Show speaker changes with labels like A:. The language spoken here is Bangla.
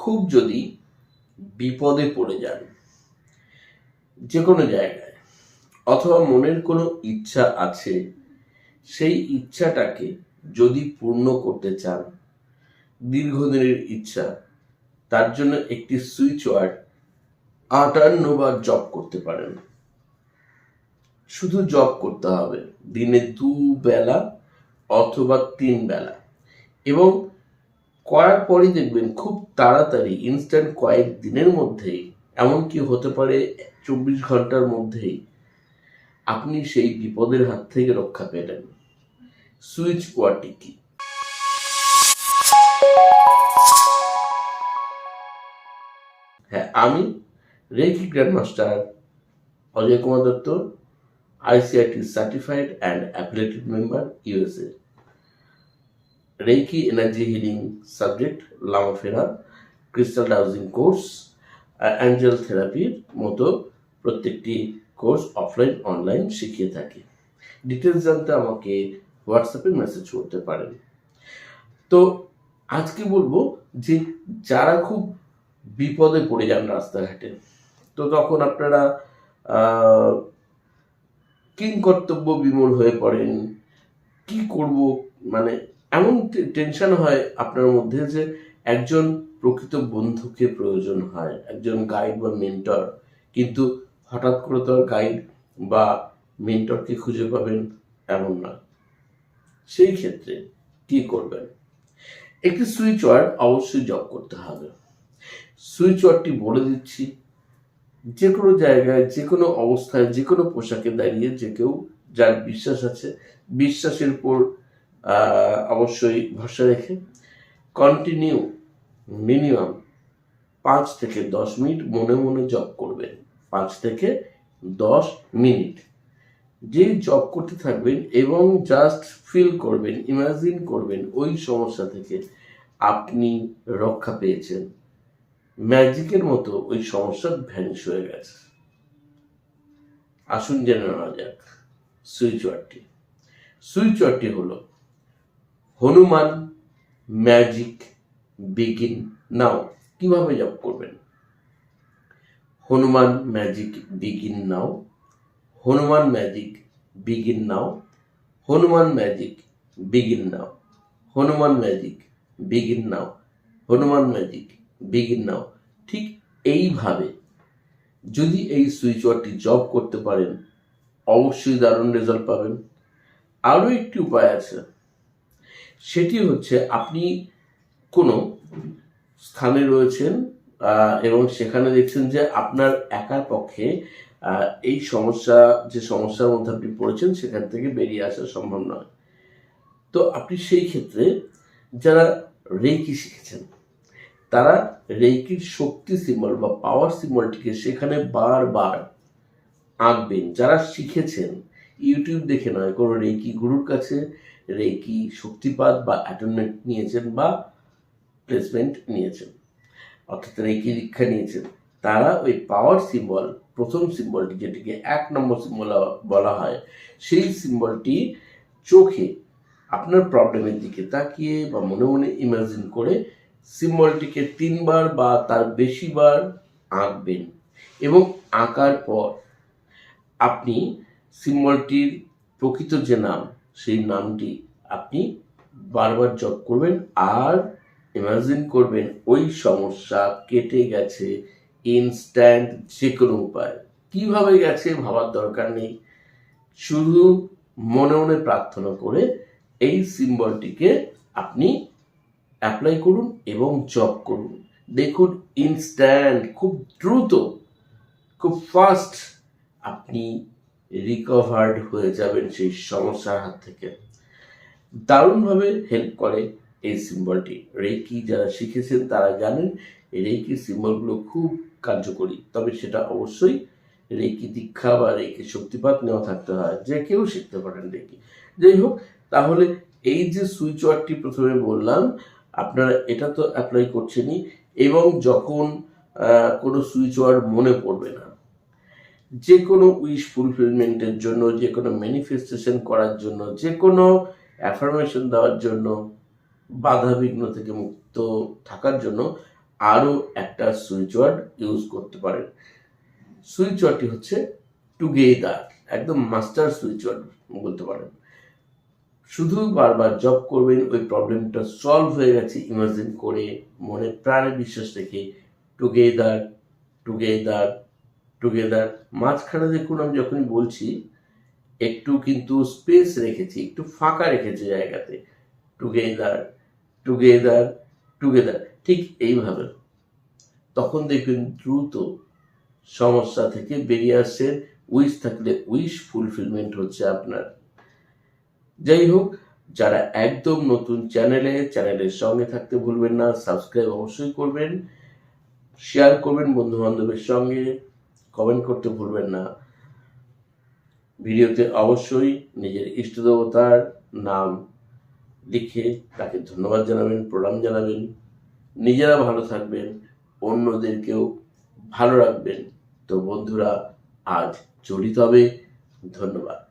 A: খুব যদি বিপদে পড়ে যান যে কোনো জায়গায়, অথবা মনের কোনো ইচ্ছা আছে, সেই ইচ্ছাটাকে যদি পূর্ণ করতে চান, দীর্ঘদিনের ইচ্ছা, তার জন্য একটি সুইচ ওয়ার্ড আটান্ন বার জব করতে পারেন। শুধু জব করতে হবে, দিনে দু বেলা অথবা তিন বেলা এবং করার পরই দেখবেন খুব তাড়াতাড়ি ইনস্ট্যান্ট কয়েক দিনের মধ্যেই, এমনকি হতে পারে চব্বিশ ঘণ্টার মধ্যেই, আপনি সেই বিপদের হাত থেকে রক্ষা পেলেন সুইচ ওয়ার্ডটি কি? হ্যাঁ আমি reiki grand master Ajay Kumar Dutta, ICIT certified and applicated member USA reiki energy healing subject লামাফেরা crystal dowsing course angel থেরাপির মতো প্রত্যেকটি কোর্স অফলাইন অনলাইন শিখিয়ে থাকি। ডিটেলস জানতে আমাকে হোয়াটসঅ্যাপে মেসেজ করতে পারেন। তো আজকে বলব যে যারা খুব বিপদে পড়ে যান রাস্তাঘাটে তো তখন আপনারা আহ, কিংকর্তব্য বিমূল হয়ে পড়েন। কি করব? মানে এমন টেনশন হয় আপনার মধ্যে যে একজন প্রকৃত বন্ধুকে প্রয়োজন হয়, একজন গাইড বা মেন্টর কিন্তু হঠাৎ করে তো গাইড বা মেন্টরকে খুঁজে পাবেন এমন না। সেই ক্ষেত্রে কি করবেন? একটি সুইচ ওয়ার্ড অবশ্যই জব করতে হবে। সুইচ ওয়ার্ডটি বলে দিচ্ছি, যে কোনো জায়গায়, যে কোনো অবস্থায়, যে কোনো পোশাকে দাঁড়িয়ে যে কেউ যার বিশ্বাস আছে, বিশ্বাসের উপর অবশ্যই ভরসা রেখে কন্টিনিউ মিনিমাম পাঁচ থেকে দশ মিনিট মনে মনে জব করবেন। পাঁচ থেকে দশ মিনিট। যে জব করতে থাকবেন এবং জাস্ট ফিল করবেন ইমাজিন করবেন ওই সমস্যা থেকে আপনি রক্ষা পেয়েছেন। ম্যাজিকের মতো ওই সমস্যা ভ্যানিশ হয়ে গেছে। আসুন জেনে নেওয়া যাক। সুইচ ওয়ার্ডটি সুইচ ওয়ার্ডটি হলো হনুমান ম্যাজিক বিগিন নাও কীভাবে জব করবেন? Hanuman magic begin now Hanuman magic begin now Hanuman magic begin now Hanuman magic begin now Hanuman magic begin now ঠিক এইভাবে যদি এই সুইচ ওয়ার্ডটি জব করতে পারেন, অবশ্যই দারুণ রেজাল্ট পাবেন। আরও একটি উপায় আছে। সেটি হচ্ছে আপনি কোনো স্থানে রয়েছেন এবং সেখানে দেখছেন যে আপনার একার পক্ষে এই সমস্যা, যে সমস্যার মধ্যে আপনি পড়েছেন, সেখান থেকে বেরিয়ে আসা সম্ভব নয়। তো আপনি সেই ক্ষেত্রে যারা রেকি শিখেছেন, তারা রেকির শক্তি সিম্বল বা পাওয়ার সিম্বলটিকে সেখানে বারবার আঁকবেন। যারা শিখেছেন, ইউটিউব দেখে নয়, কোনো রেকি গুরুর কাছে রেকি শক্তিপাত বা অ্যাটনমেন্ট নিয়েছেন বা প্লেসমেন্ট নিয়েছেন। অর্থাৎ রেকি দীক্ষা নিয়েছেন। তারা ওই পাওয়ার সিম্বল প্রথম সিম্বলটি যেটিকে এক নম্বর সিম্বল বলা হয়, সেই সিম্বলটি চোখে আপনার প্রবলেমের দিকে তাকিয়ে বা মনে মনে ইমাজিন করে সিম্বলটিকে তিনবার বা তার বেশিবার আঁকবেন এবং আঁকার পর আপনি সিম্বলটির প্রকৃত যে নাম সেই নামটি আপনি বারবার জপ করবেন আর ইমাজিন করবেন ওই সমস্যা কেটে গেছে ইনস্ট্যান্ট যে কোনো উপায়। কীভাবে গেছে ভাবার দরকার নেই। শুধু মনে মনে প্রার্থনা করে এই সিম্বলটিকে আপনি অ্যাপ্লাই করুন এবং জব করুন। দেখুন ইনস্ট্যান্ট খুব দ্রুত, খুব ফাস্ট আপনি রিকভার্ড হয়ে যাবেন সেই সমস্যার হাত থেকে। দারুণভাবে হেল্প করে এই সিম্বলটি রেকি যারা শিখেছেন, তারা জানেন রেকি সিম্বলগুলো খুব কার্যকরী। তবে সেটা অবশ্যই রেকি দীক্ষা বা রেকি শক্তিপাত নেওয়া থাকতে হয়। যে কেউ শিখতে পারেন রেকি। যাই হোক, তাহলে এই যে সুইচ ওয়ার্ডটি প্রথমে বললাম, আপনারা এটা তো অ্যাপ্লাই করছেনই এবং যখন কোনো সুইচ ওয়ার্ড মনে পড়বে না যে কোনো উইশ ফুলফিলমেন্টের জন্য যে কোনো ম্যানিফেস্টেশন করার জন্য যে কোনো অ্যাফার্মেশন দেওয়ার জন্য, বাধা বিঘ্ন থেকে মুক্ত থাকার জন্য আরও একটা সুইচ ওয়ার্ড ইউজ করতে পারেন। সুইচ ওয়ার্ডটি হচ্ছে টুগেদার একদম মাস্টার সুইচ ওয়ার্ড বলতে পারেন। শুধু বারবার জব করবেন, ওই প্রবলেমটা সলভ হয়ে গেছে ইমাজিন করে মনে প্রাণে বিশ্বাস রেখে টুগেদার টুগেদার টুগেদার মাঝখানে দেখুন আমি যখনই বলছি, একটু কিন্তু স্পেস রেখেছি, একটু ফাঁকা রেখেছি জায়গাতে। টুগেদার টুগেদার টুগেদার ঠিক এইভাবে। তখন দেখবেন দ্রুত সমস্যা থেকে বেরিয়ে আসছে। উইশ থাকলে উইশ ফুলফিলমেন্ট হচ্ছে আপনার। যাই হোক, যারা একদম নতুন চ্যানেলে চ্যানেলের সঙ্গে থাকতে ভুলবেন না। সাবস্ক্রাইব অবশ্যই করবেন। শেয়ার করবেন বন্ধু বান্ধবের সঙ্গে। কমেন্ট করতে ভুলবেন না। ভিডিওতে অবশ্যই নিজের ইষ্ট দেবতার নাম লিখে তাকে ধন্যবাদ জানাবেন, প্রণাম জানাবেন। নিজেরা ভালো থাকবেন, অন্যদেরকেও ভালো রাখবেন। তো বন্ধুরা, আজ চলিত হবে। ধন্যবাদ।